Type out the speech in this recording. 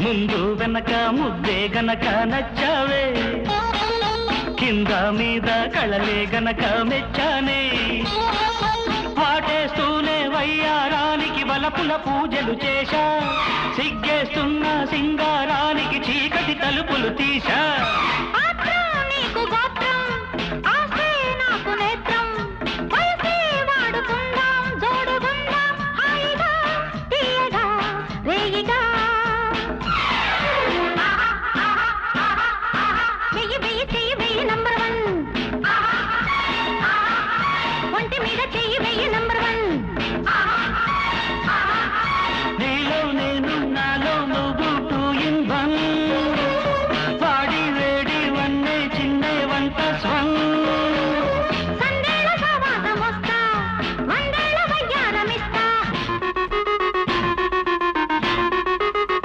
ముందు వెనక ముద్దే గనక నచ్చావే. కింద మీద కళలే గనక మెచ్చానే. పాటేస్తూనే వయ్యారానికి వలపుల పూజలు చేశా. సిగ్గేస్తున్న సింగారానికి చీకటి తలుపులు తీశా. వెయ్యి వెయ్యి చెయ్యి వెయ్యి నంబర్ వన్ ఒంటి మీద చెయ్యి వెయ్యి నంబర్ వన్ నీలో నేను నాలో నువ్వు టూ ఇన్ వన్ వాడి వేడి వన్నే చిన్న వన్ ప్లస్ వన్